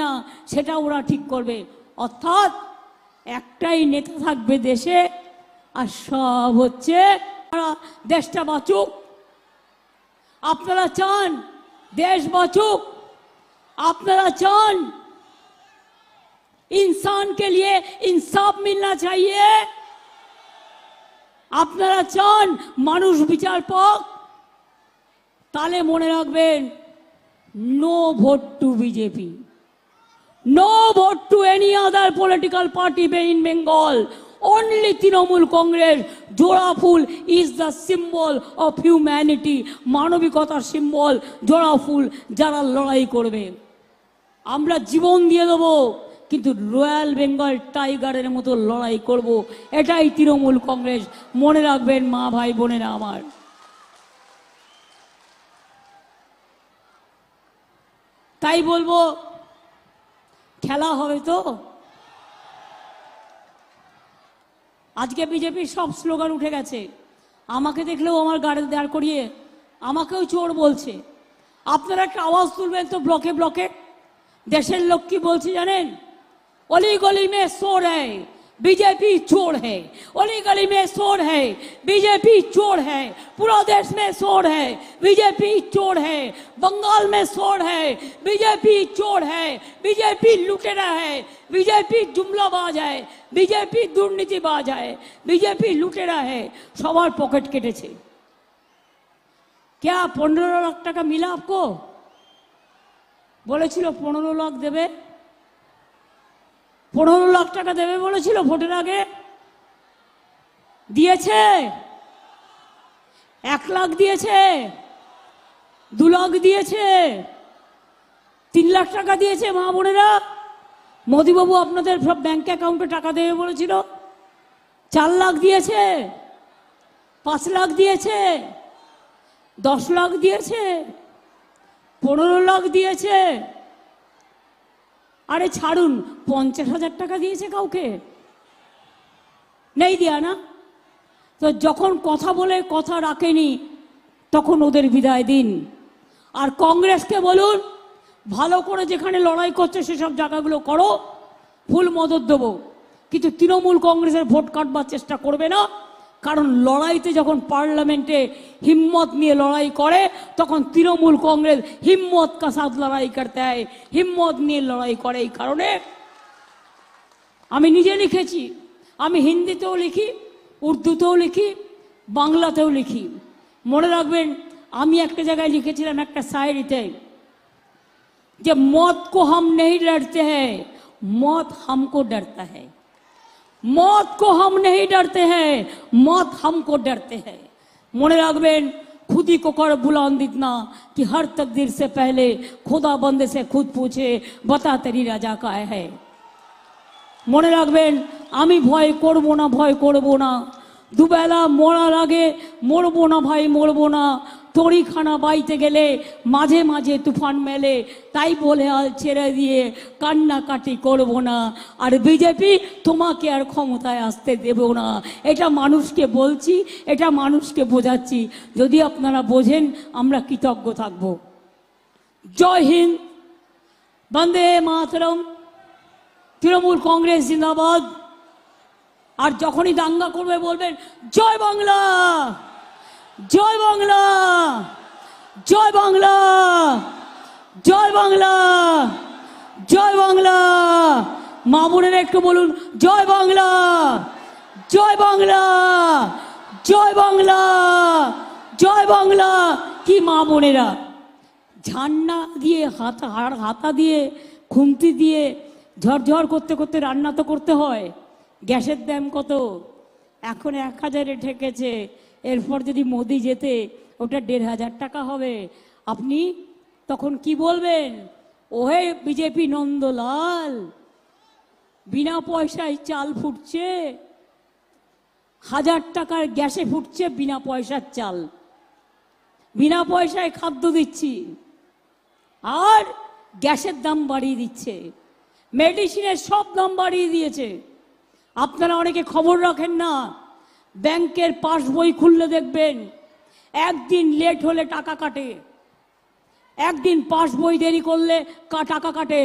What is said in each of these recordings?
না সেটা ওরা ঠিক করবে অর্থাৎ একটাই নেতা থাকবে দেশে আর সব হচ্ছে ওরা দেশটা বাঁচুক আপনারা চান দেশ বাঁচুক আপনারা চান इंसान के लिए इंसाफ मिलना चाहिए আপনারা চান মানুষ বিচার পাক তাহলে মনে রাখবেন no vote to BJP vote to any other political party in Bengal only Trinamool Congress জোড়া ফুল is the symbol of humanity মানবিকতার জোড়া ফুল যারা লড়াই করবে। আমরা জীবন দিয়ে দেবো, কিন্তু রয়্যাল বেঙ্গল টাইগারের মতো লড়াই করব। এটাই তৃণমূল কংগ্রেস মনে রাখবেন, মা, ভাই, বোনেরা আমার। তাই বলব খেলা হবে তো। আজকে বিজেপির সব স্লোগান উঠে গেছে। আমাকে দেখলেও আমার গাড়ি দাঁড় করিয়ে আমাকেও চোর বলছে। আপনারা একটা আওয়াজ তুলবেন তো ব্লকে ব্লকে। দেশের লোক কি বলছে জানেন? অলি গলি মে সোর হ্যায় बीजेपी चोर है अली गली में चोर है बीजेपी चोर है पूरा देश में चोर है बीजेपी चोर है बंगाल में चोर है बीजेपी चोर है बीजेपी लुटेरा है बीजेपी जुमलाबाज है बीजेपी दुर्नीतिबाज है बीजेपी लुटेरा है সবার পকেট কেটেছে क्या পনেরো লাখ টাকা মিলা আপকো বলেছিল পনেরো লাখ দেবে পনেরো লাখ টাকা দেবে বলেছিল ভোটের আগে। দিয়েছে। এক লাখ দিয়েছে। দু লাখ দিয়েছে। তিন লাখ টাকা দিয়েছে মা বোনেরা। মোদিবাবু আপনাদের সব ব্যাংক অ্যাকাউন্টে টাকা দেবে বলেছিল। চার লাখ দিয়েছে। পাঁচ লাখ দিয়েছে। দশ লাখ দিয়েছে। পনেরো লাখ দিয়েছে। আরে ছাড়ুন, পঞ্চাশ হাজার টাকা দিয়েছে কাউকে? নেই দেয়া না? তো যখন কথা বলে কথা রাখেনি, তখন ওদের বিদায় দিন। আর কংগ্রেসকে বলুন, ভালো করে যেখানে লড়াই করছে সেসব জায়গাগুলো করো, ফুল মদত দেবো। কিন্তু তৃণমূল কংগ্রেসের ভোট কাটবার চেষ্টা করবে না। কারণ লড়াইতে যখন পার্লামেন্টে হিম্মত নিয়ে লড়াই করে, তখন তৃণমূল কংগ্রেস হিম্মত কাসাদ লড়াই করতে হয়। হিম্মত নিয়ে লড়াই করে এই কারণে। আমি নিজে লিখেছি, আমি হিন্দিতেও লিখি, উর্দুতেও লিখি, বাংলাতেও লিখি। মনে রাখবেন, আমি একটা জায়গায় লিখেছিলাম একটা সাইরিতে যে মত কো হাম নেই লড়তে হ্যাঁ মত হামকো ডরতা হ্যাঁ मौत को हम नहीं डरते हैं मौत हमको डरते हैं মনে রাখবেন खुदी को कर बुलंद इतना कि हर तकदीर से पहले खुदा बंदे से खुद पूछे बता तेरी राजा का है মনে রাখবেন আমি ভয় করব না ভয় করব না দুবেলা মরার আগে মরবো না ভাই মরবো না তড়িখানা বাইতে গেলে মাঝে মাঝে তুফান মেলে। তাই বলে আল ছেড়ে দিয়ে কান্নাকাটি করব না। আর বিজেপি তোমাকে আর ক্ষমতায় আসতে দেব না। এটা মানুষকে বলছি, এটা মানুষকে বোঝাচ্ছি। যদি আপনারা বোঝেন, আমরা কৃতজ্ঞ থাকব। জয় হিন্দ, বন্দে মাতরম। তৃণমূল কংগ্রেস জিন্দাবাদ। আর যখনই দাঙ্গা করবে বলবেন, জয় বাংলা! জয় বাংলা জয় বাংলা জয় বাংলা জয় বাংলা। মা একটু বলুন, জয় বাংলা জয় বাংলা জয় বাংলা জয় বাংলা। কি মা বোনেরা? ঝান্না দিয়ে, হাতা হাতা দিয়ে, খুন্তি দিয়ে ঝরঝর করতে করতে রান্না তো করতে হয়। গ্যাসের দাম কত? এখন এক হাজারে ঠেকেছে এরপর যদি মোদি যেতে, ওটা দেড় হাজার টাকা হবে। আপনি তখন কি বলবেন? ওহে বিজেপি নন্দলাল, বিনা পয়সায় চাল ফুটছে, হাজার টাকার গ্যাসে ফুটছে বিনা পয়সার চাল। বিনা পয়সায় খাদ্য দিচ্ছি, আর গ্যাসের দাম বাড়িয়ে দিচ্ছে। মেডিসিনের সব দাম বাড়িয়ে দিয়েছে। আপনারা অনেকে খবর রাখেন না ব্যাংকের পাসবই খুললে দেখবেন একদিন লেট হলে টাকা কাটে। একদিন পাসবই দেরি করলে টাকা কাটে।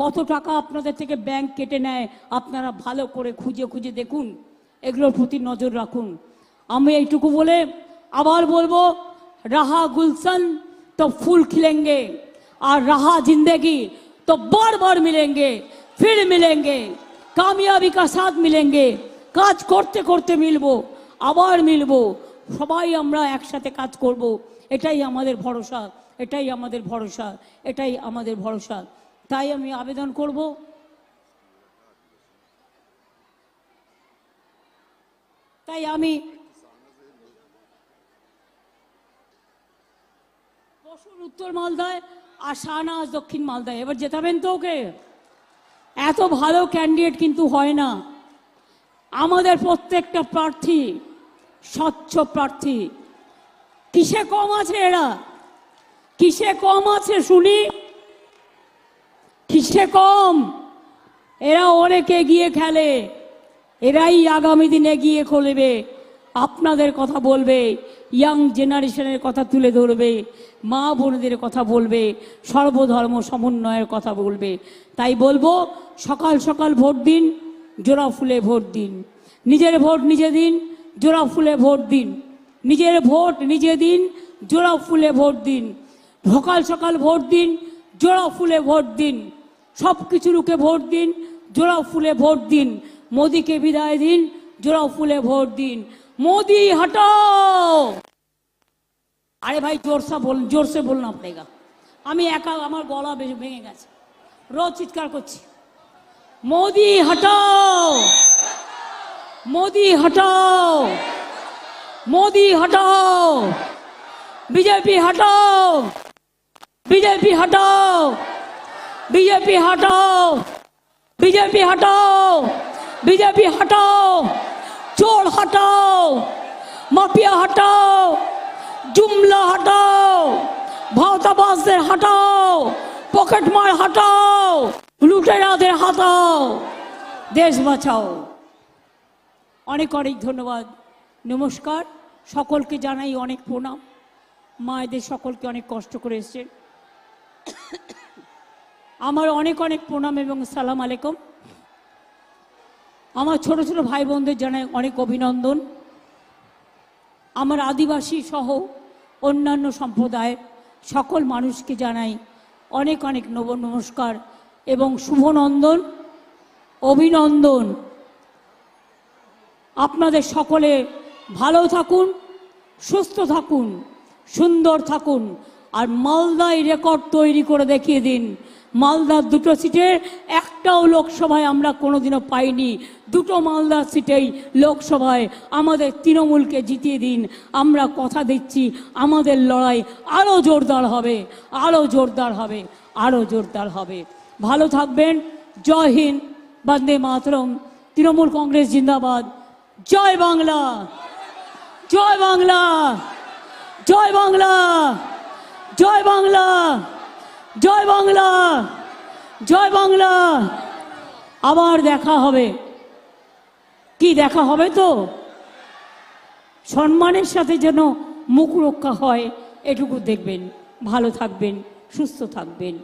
কত টাকা আপনাদের থেকে ব্যাংক কেটে নেয়, আপনারা ভালো করে খুঁজে খুঁজে দেখুন। এগুলোর প্রতি নজর রাখুন। আমি এইটুকু বলে আবার বলব, রাহা গুলশন তো ফুল খিলেঙ্গে, আর রাহা জিন্দেগি তো বারবার মিলেঙ্গে, ফির মিলেঙ্গে, কামিয়াবি কাসাদ মিলেঙ্গে। কাজ করতে করতে মিলবো, আবার মিলবো, সবাই আমরা একসাথে কাজ করব, এটাই আমাদের ভরসা, এটাই আমাদের ভরসা, এটাই আমাদের ভরসা। তাই আমি আবেদন করব। তাই আমি বসুন উত্তর মালদায় আর শাহনাজ দক্ষিণ মালদায়। এবার জেতাবেন তো ওকে? এত ভালো ক্যান্ডিডেট কিন্তু হয় না। আমাদের প্রত্যেকটা প্রার্থী স্বচ্ছ প্রার্থী। কিসে কম আছে এরা? কিসে কম আছে শুনি? কিসে কম? এরা অনেকে গিয়ে খেলে। এরাই আগামী দিনে গিয়ে খুলবে। আপনাদের কথা বলবে ইয়াং জেনারেশনের কথা তুলে ধরবে, মা বোনদের কথা বলবে, সর্বধর্ম সমন্বয়ের কথা বলবে। তাই বলব, সকাল সকাল ভোট দিন। জোড়া ফুলে ভোট দিন। নিজের ভোট নিজে দিন, জোড়া ফুলে ভোট দিন। নিজের ভোট নিজে দিন, জোড়া ফুলে ভোট দিন। সকাল সকাল ভোট দিন, জোড়া ফুলে ভোট দিন। সব কিছু রুখে ভোট দিন, জোড়া ফুলে ভোট দিন। মোদিকে বিদায় দিন, জোড়া ফুলে ভোট দিন। মোদি হটাও! আরে ভাই, জোরসা বল, জোরসে বলনা পড়েগা আমি একা, আমার গলা ভেঙে গেছে। রোজ চিৎকার করছি। মোদি হটাও মোদি হটাও মোদি হটাও বিজেপি হটাও বিজেপি হটাও বিজেপি হটাও বিজেপি হটাও বিজেপি হটাও চোর হটাও মাফিয়া হটাও জুমলা হটাও ভাওতাবাসদের হটাও পকেটমার হটাও লুটেরাদের হটাও দেশ বাঁচাও। অনেক অনেক ধন্যবাদ। নমস্কার। সকলকে জানাই অনেক প্রণাম। মায়েদের সকলকে অনেক কষ্ট করে এসছেন আমার অনেক অনেক প্রণাম এবং সালাম আলাইকুম। আমার ছোট ছোট ভাই বোনদের জানাই অনেক অভিনন্দন। আমার আদিবাসী সহ অন্যান্য সম্প্রদায়ের সকল মানুষকে জানাই অনেক অনেক নব নমস্কার। এবং শুভনন্দন, অভিনন্দন। আপনাদের সকলে ভালো থাকুন, সুস্থ থাকুন, সুন্দর থাকুন, আর মালদায় রেকর্ড তৈরি করে দেখিয়ে দিন। মালদার দুটো সিটের একটাও লোকসভায় আমরা কোনোদিনও পাইনি। দুটো মালদার সিটেই লোকসভায় আমাদের তৃণমূলকে জিতিয়ে দিন। আমরা কথা দিচ্ছি, আমাদের লড়াই আরও জোরদার হবে আরও জোরদার হবে আরও জোরদার হবে। ভালো থাকবেন। জয় হিন্দ, বন্দে মাতরম। তৃণমূল কংগ্রেস জিন্দাবাদ। জয় বাংলা। জয় বাংলা। জয় বাংলা। জয় বাংলা। জয় বাংলা। জয় বাংলা। আবার দেখা হবে। কি দেখা হবে তো? সম্মানের সাথে যেন মুখ রক্ষা হয়, এটুকু দেখবেন। ভালো থাকবেন, সুস্থ থাকবেন।